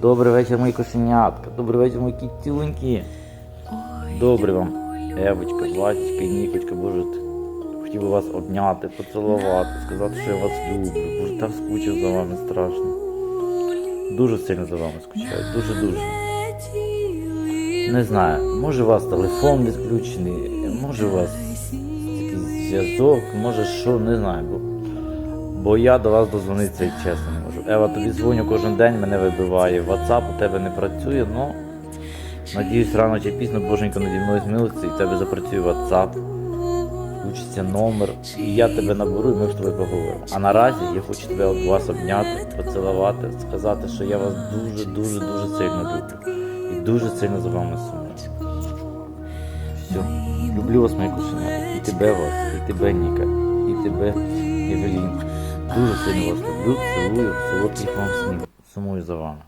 Добрий вечір, мої кошенятка. Добрий вечір, мої кітюньки. Добрий вам, Евочка, Владічка і Нікочка, боже, хотів би вас обняти, поцілувати, сказати, що я вас люблю. Боже, так скучив за вами страшно. Дуже сильно за вами скучаю, дуже-дуже. Не знаю, може у вас телефон відключений, може у вас якийсь зв'язок, може що, не знаю. Бо, я до вас дозвонитися і чесно не можу. Ева, тобі дзвоню кожен день, мене вибиває. WhatsApp у тебе не працює, ну надіюсь, рано чи пізно боженька наді мною змилиться і в тебе запрацює WhatsApp. Включиться номер, і я тебе наберу, і ми з тобою поговоримо. А наразі я хочу тебе от вас обняти, поцілувати, сказати, що я вас дуже, дуже, сильно люблю. І дуже сильно за вами сумую. Все. Люблю вас, мої кошенята. І тебе вас, і тебе, Ніка, і тебе, Євелін. Дуже сильно вас люблю, цілую, солодких вам снів. Сумую за вами.